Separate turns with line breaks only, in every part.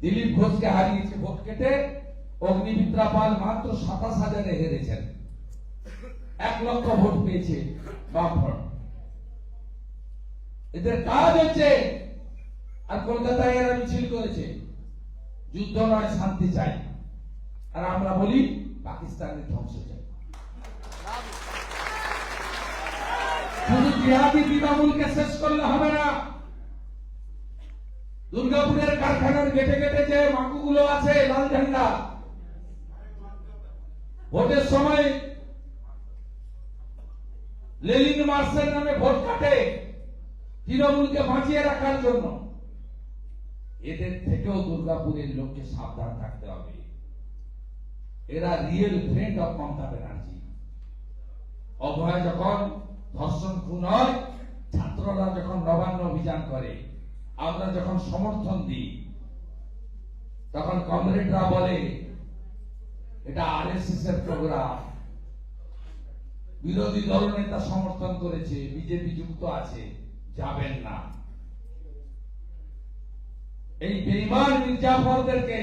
দিলীপ ঘোষকে হারিয়েছে ভোট কেটে অগ্নিমিত্রা পাল মাত্র সাতাশ হাজারে হেরেছেন। এক লক্ষ ভোট পেয়েছে এদের কাজ হচ্ছে, আর কলকাতায় এরা মিছিল করেছে। যুদ্ধ নয়, শান্তি চাই। আর আমরা বলি, পাকিস্তানের ধ্বংস চাই। শুধু জিহাদি তৃণমূলকে শেষ করলে হবে না। দুর্গাপুরের কারখানার গেটে গেটে যে মাকুগুলো আছে, লাল ঝান্ডা, ভোটের সময় লেলিন মার্সের নামে ভোট কাটে, তৃণমূলকে বাঁচিয়ে রাখার জন্য। এদের থেকেও দুর্গাপুরের লোককে সাবধান থাকতে হবে। এরা real friend of Mamata Banerjee. Abhay যখন ধর্ষণ খুন হয়, ছাত্ররা যখন নবান্ন অভিযান করে আমরা যখন সমর্থন দিই, তখন কমরেডরা বলে, এটা আরএসএস এর প্রোগ্রাম বিরোধী দলনেতা সমর্থন করেছে, বিজেপি যুক্ত আছে, যাবেন না। এই বেইমান মির্জাফরদেরকে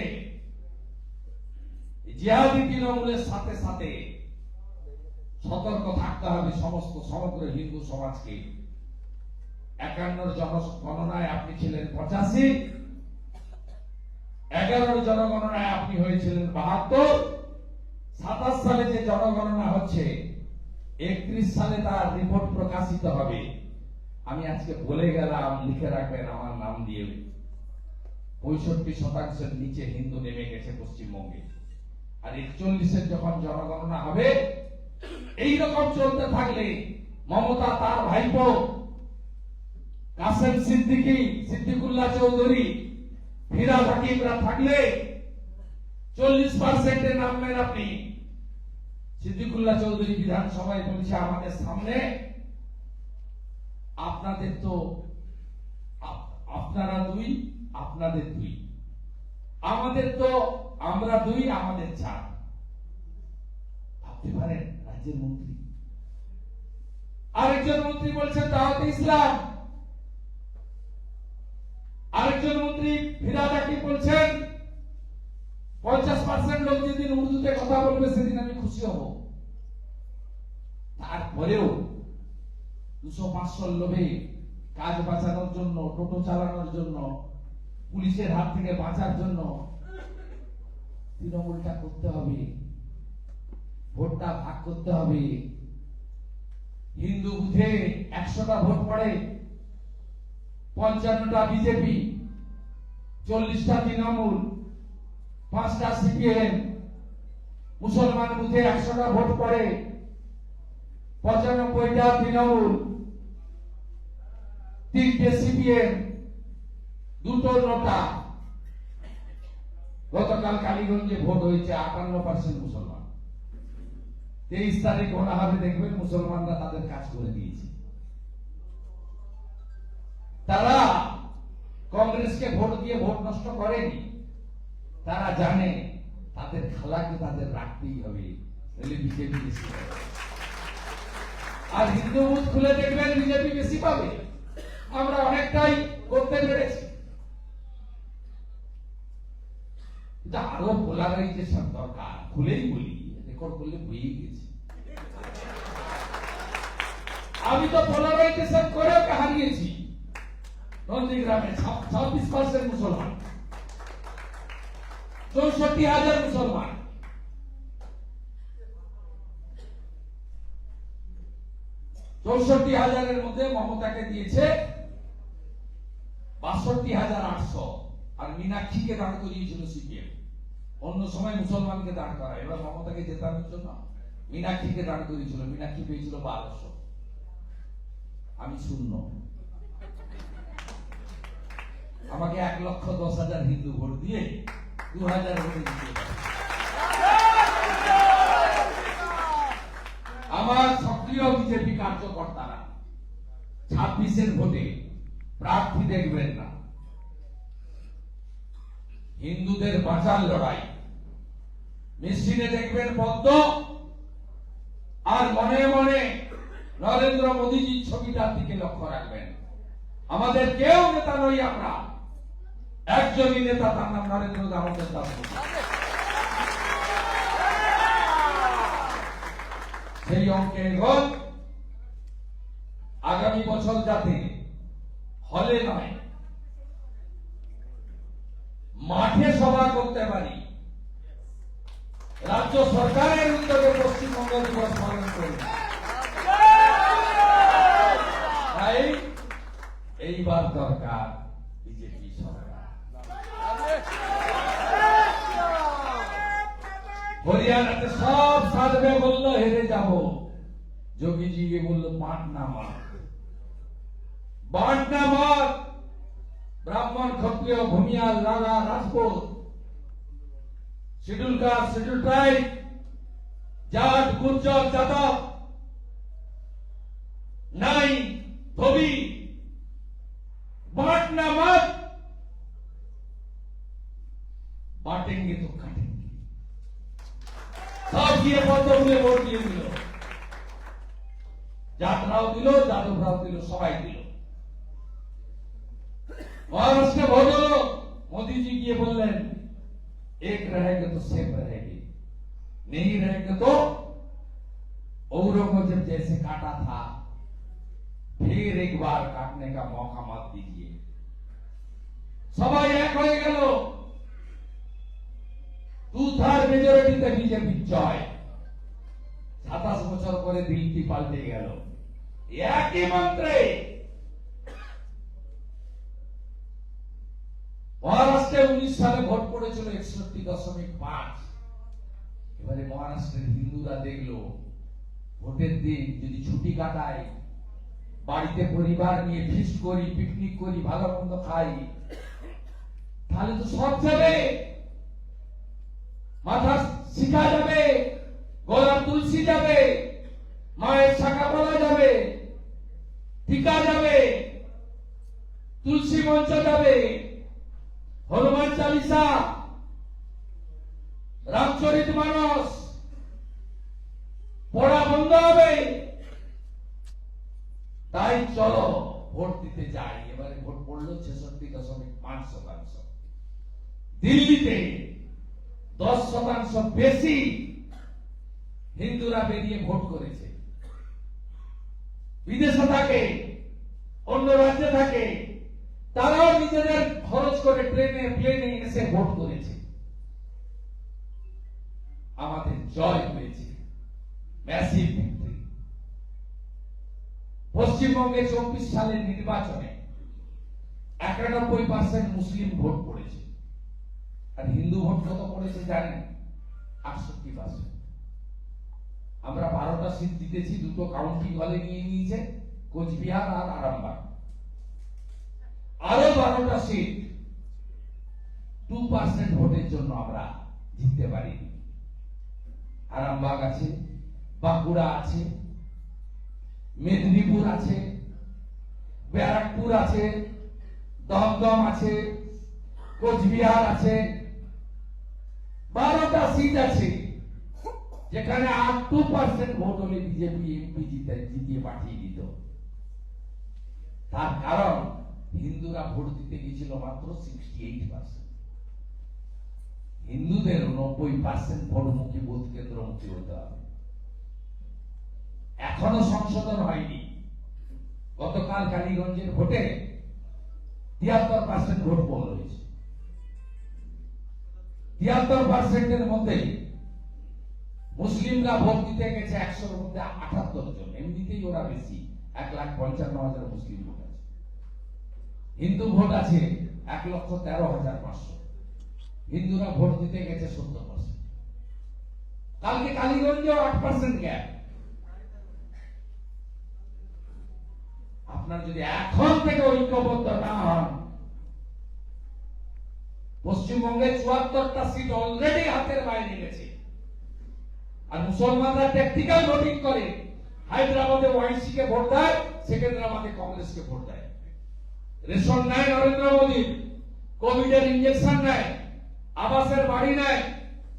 জিহাদি তৃণমূলের সাথে সাথে সতর্ক থাকতে হবে সমস্ত, সমগ্র হিন্দু সমাজকে। একান্নর জনগণনায় আপনি ছিলেন পঁচাশি। এগারোর জনগণনায় আপনি হয়েছিলেন বাহাত্তর। সাতাশ সালে যে জনগণনা হচ্ছে, একত্রিশ সালে তার রিপোর্ট প্রকাশিত হবে। আমি আজকে বলে গেলাম, লিখে রাখবেন আমার নাম দিয়ে। পঁয়ষট্টি শতাংশের নিচে হিন্দু নেমে গেছে পশ্চিমবঙ্গে। আর একচল্লিশের যখন জনগণনা হবে এই রকম চলতে থাকলে মমতা তার ভাইপো কাসেম সিদ্দিকী, সিদ্দিকুল্লাহ চৌধুরী ফিরাদ হাকিমরা থাকলে চল্লিশ পার্সেন্টের নামবেন আপনি। সিদ্দিকুল্লাহ চৌধুরী বিধানসভায় বলেছে, আমাদের সামনে আপনাদের তো আপনারা দুই, আপনাদের দুই। আমাদের তো আমরা দুই, আমাদের চার। ভাবতে পারেন, রাজ্যের মন্ত্রী। আরেকজন মন্ত্রী বলছেন দাওয়াতে ইসলাম আরেকজন মন্ত্রী ফিরাদ হাকিম বলছেন, পঞ্চাশ পার্সেন্ট লোক যেদিন উর্দুতে কথা বলবে সেদিন আমি খুশি হব। তারপরেও দুশো পাঁচশো লোভে কাজ বাঁচানোর জন্য, টোটো চালানোর জন্য, পুলিশের হাত থেকে বাঁচার জন্য তৃণমূলটা করতে হবে, ভোটটা ভাগ করতে হবে। হিন্দু বুথে একশোটা ভোট পড়ে, পঞ্চান্নটা বিজেপি চল্লিশটা তৃণমূল, পাঁচটা সিপিএম, মুসলমান বুথে একশোটা ভোট পড়ে পঁচানব্বইটা তৃণমূল, তিনটে সিপিএম, দুটো নোটা। গতকাল কালীগঞ্জে ভোট হয়েছে আটান্ন পার্সেন্ট মুসলমান। তেইশ তারিখ গোনা হবে দেখবেন মুসলমানরা তাদের কাজ করে দিয়েছে। তারা কংগ্রেসকে ভোট দিয়ে ভোট নষ্ট করেনি। তারা জানে তাদের খালাকে তাদের রাখতেই হবে। বিজেপি বেশি আর হিন্দু বুথ খুলে দেখবেন বিজেপি বেশি পাবে। আমরা অনেকটাই করতে পেরেছি। আরও পোলারাইজেশন দরকার। খুলেই বলি রেকর্ড করলে বইয়ে গেছে। আমি তো পোলারাইজেশন করেও হারিয়েছি নন্দীগ্রামে ছাব্বিশ পার্সেন্ট মুসলমান। চৌষট্টি হাজার মুসলমান। চৌষট্টি হাজারের মধ্যে মমতাকে দিয়েছে বাষট্টি হাজার আটশো। আর মীনাক্ষীকে দাঁড় করিয়েছিল সিপিএম। অন্য সময় মুসলমানকে দাঁড় করা এবার মমতাকে জেতানোর জন্য মীনাক্ষীকে দাঁড় করিয়েছিল। মীনাক্ষী পেয়েছিল বারোশো। আমি শূন্য। আমাকে এক লক্ষ দশ হাজার হিন্দু ভোট দিয়ে দু হাজার আমার সক্রিয় বিজেপি কার্যকর্তারা ছাব্বিশের ভোটে প্রার্থী দেখবেন না। হিন্দুদের বাঁচার লড়াই। মেশিনে দেখবেন পদ্ম। আর মনে মনে নরেন্দ্র মোদীজির ছবিটার দিকে লক্ষ্য রাখবেন। আমাদের কেউ নেতা নই আমরা। একজনই নেতা তার নাম নরেন্দ্র দামোদর দাস সেই অঙ্কে এখন আগামী বছর যাতে হলে নয়, মাঠে সভা করতে পারি। রাজ্য সরকারের উদ্যোগে পশ্চিমবঙ্গ দিবস পালন করি তাই এইবার দরকার। হরিয়ানাতে সব সাধবে বললো হেরে যাব যোগীজি গিয়ে বললো পাটনা মার পাটনা মার ব্রাহ্মণ ক্ষত্রিয় ভূমিয়াল রাজা Rajput schedule caste schedule tribe Jat Gurjar Yadav নাই ধোবি बांटना मत बांटेंगे तो काटेंगे সব গিয়ে পদ্মফুলে ভোট দিয়ে দিল যাত্রাও দিল যাদবরাও দিল সবাই দিল মহারাষ্ট্রে ভোট হলো মোদীজি গিয়ে বললেন एक रहेगा तो सेम रहेगी नहीं रहेगा तो औरंगजेब जैसे काटा था फिर एक बार काटने का मौका मत दीजिए সবাই এক হয়ে গেল টু থার্ড মেজরিটিতে বিজেপি জয় সাতাশ বছর পরে দিল্লি পাল্টে গেল। একই মন্ত্রে। মহারাষ্ট্রে উনিশ সালে ভোট পড়েছিল একষট্টি দশমিক পাঁচ। এবারে মহারাষ্ট্রের হিন্দুরা দেখল ভোটের দিন যদি ছুটি কাটায় বাড়িতে পরিবার নিয়ে ফিস্ট করি পিকনিক করি ভালো মন্দ খাই তাহলে তো সব যাবে। মাথা শিখা যাবে। গলা তুলসী যাবে, মায়ের শাখা বলা যাবে টিকা যাবে, তুলসী মঞ্চ যাবে, হনুমান চালিসা, রামচরিত মানস, পড়া বন্ধ হবে। তাই চলো, ভোট দিতে যাই। এবারে ভোট পড়ল ছেষট্টি দশমিক পাঁচ শতাংশ। দিল্লিতে দশ শতাংশ বেশি হিন্দুরা বেরিয়ে ভোট করেছে। বিদেশে থাকে, অন্য রাজ্যে থাকে, তারাও নিজেদের খরচ করে ট্রেনে প্লেনে এসে ভোট করেছে। আমাদের জয় হয়েছে। পশ্চিমবঙ্গে চব্বিশ সালের নির্বাচনে একানব্বই পার্সেন্ট মুসলিম ভোট পড়েছে। আর হিন্দু ভোট কত পড়েছে জানেন, আটষট্টি পার্সেন্ট আমরা বারোটা সিট জিতেছি, দুটো কাউন্টি হলে নিয়ে নিয়েছে, কোচবিহার আর আরামবাগ। আরও বারোটা সিট টু পার্সেন্ট ভোটের জন্য আমরা জিততে পারিনি। আরামবাগ আছে, বাঁকুড়া আছে, মেদিনীপুর আছে, ব্যারাকপুর আছে, দমদম আছে, কোচবিহার আছে। বারোটা সিট আছে। যেখানে আট টু পার্সেন্ট ভোট হলে বিজেপি, এমপি জিতে জিতিয়ে পাঠিয়ে দিত। তার কারণ, হিন্দুরা ভোট দিতে গিয়েছিল মাত্র সিক্সটি এইট পার্সেন্ট হিন্দুদের নব্বই পার্সেন্ট ভোটমুখী বুথ কেন্দ্রমুখী হতে হবে। এখনও সংশোধন হয়নি। গতকাল কালীগঞ্জের ভোটে তিয়াত্তর পার্সেন্ট ভোট পোল হয়েছে। তিয়াত্তর পার্সেন্টের মধ্যে মুসলিমরা ভোট দিতে গেছে একশোর মধ্যে আঠাত্তর জন। এমনিতেই ওরা বেশি, এক লাখ পঞ্চান্ন হাজার মুসলিম ভোট আছে। হিন্দু ভোট আছে এক লক্ষ তেরো হাজার পাঁচশো। হিন্দুরা ভোট দিতে গেছে সত্তর পার্সেন্ট কালকে কালীগঞ্জেও আট পার্সেন্ট গ্যাপ আপনার যদি এখন থেকে ঐক্যবদ্ধ না হন, পশ্চিমবঙ্গে চুয়াত্তরটা সিট অলরেডি হাতের বাইরে গেছে আর মুসলমানরা ট্যাকটিক্যাল ভোটিং করে। হায়দ্রাবাদে ওয়াইসি কে ভোট দেয়, সেকেন্দ্রাবাদে কংগ্রেসকে ভোট দেয়। রেশন নেয় নরেন্দ্র মোদী, কোভিডের ইঞ্জেকশন নেয়, আবাসের বাড়ি নেয়,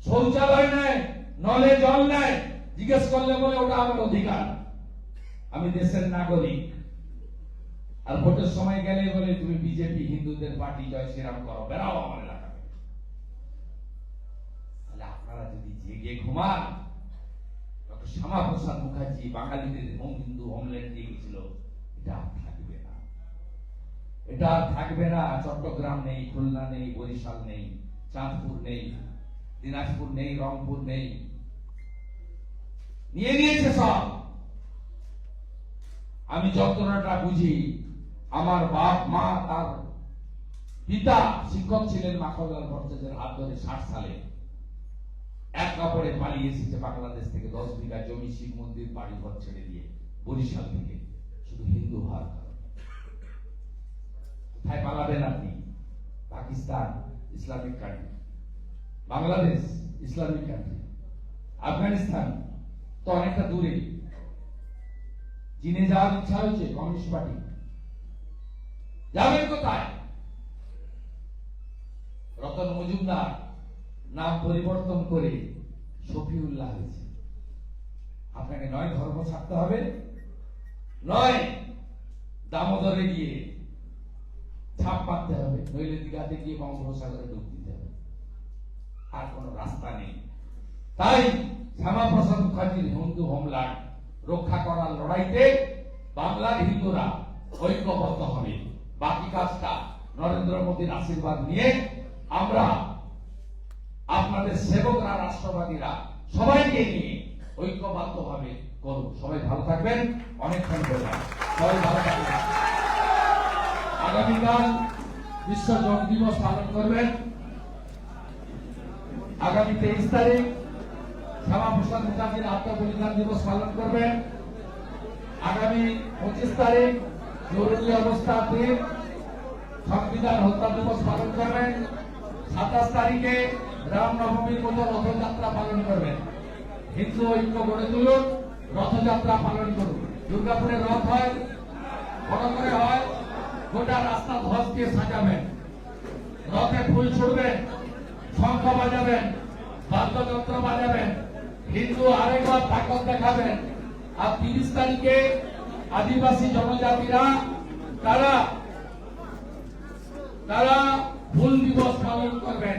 শৌচালয় নেয়, নলে জল নেয়, জিজ্ঞেস করলে বলে ওটা আমার অধিকার। আমি দেশের নাগরিক। আর ভোটের সময় গেলে বলে, তুমি বিজেপি, হিন্দুদের পার্টি, জয় শ্রীরাম করো বেরাও আমার এলাকা। তাহলে আপনারা যদি জেগে ঘুমান শ্যামাপ্রসাদ মুখার্জি বাঙালিদের হোম হিন্দু হোমল্যান্ড দিয়ে গেছিল। এটা আর থাকবে না। এটা আর থাকবে না। চট্টগ্রাম নেই, খুলনা নেই, বরিশাল নেই, চাঁদপুর নেই, দিনাজপুর নেই, রংপুর নেই। নিয়ে নিয়েছে সব। আমি যন্ত্রণাটা বুঝি। আমার বাপ, মা, তার পিতা শিক্ষক ছিলেন মাখনলাল ভট্টাচার্যের হাত ধরে ষাট সালে। এক কাপড়ে পালিয়ে এসেছে বাংলাদেশ থেকে। দশ বিঘা জমি শিব মন্দির বাড়ি ঘর ছেড়ে দিয়ে বরিশাল থেকে। শুধু হিন্দু হওয়ার কারণে। কোথায় পালাবেন আপনি? Pakistan, Islamic country Bangladesh, Islamic country Afghanistan তো অনেকটা দূরে। চীনে যাওয়ার ইচ্ছা হয়েছে, কমিউনিস্ট পার্টি। যাবেন কোথায়? রতন মজুমদার নাম পরিবর্তন করে শফিউল্লাহ হয়েছে। আপনাকে নয় ধর্ম ছাড়তে হবে, নয় দামোদরে গিয়ে ছাপ মারতে হবে, নইলে দিঘাতে গিয়ে বঙ্গোপসাগরে ডুব দিতে হবে। আর কোনো রাস্তা নেই। তাই শ্যামাপ্রসাদ মুখার্জির হিন্দু হোমল্যান্ড রক্ষা করার লড়াইতে বাংলার হিন্দুরা ঐক্যবদ্ধ হবে। বাকি কাজটা নরেন্দ্র মোদীর আশীর্বাদ নিয়ে আমরা আপনাদের সেবকরা রাষ্ট্রবাদীরা সবাইকে নিয়ে ঐক্যবদ্ধ ভাবে করুন। সবাই ভালো থাকবেন। অনেকক্ষণ বললাম সবাই ভালো থাকবেন। আগামীকাল বিশ্ব যোগ দিবস পালন করবেন। আগামী তেইশ তারিখ শ্যামাপ্রসাদ মুখার্জির আত্মবলিদান দিবস পালন করবেন। আগামী পঁচিশ তারিখ জরুরি অবস্থা দিন সংবিধান হত্যা দিবস পালন করবেন। সাতাশ তারিখে রামনবমীর মতো রথযাত্রা পালন করবেন। হিন্দু ঐক্য গড়ে তুলুন, রথযাত্রা পালন করুন। দুর্গাপুরে রথ হয় বড় করে হয়, গোটা রাস্তা ধ্বজ দিয়ে সাজাবেন। রথে ফুল ছুড়বেন, শঙ্খ বাজাবেন, বাদ্যযন্ত্র বাজাবেন, হিন্দু আরেকবার তাকত দেখাবেন। আর তিরিশ তারিখে আদিবাসী জনজাতিরা, তারা তারা ফুল দিবস পালন করবেন।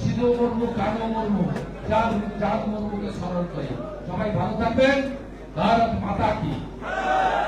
সিধু মর্ম কানু মুর্মু চাঁদ চাঁদ মর্মকে স্মরণ করে। সবাই ভালো থাকবেন। ভারত মাতা কি?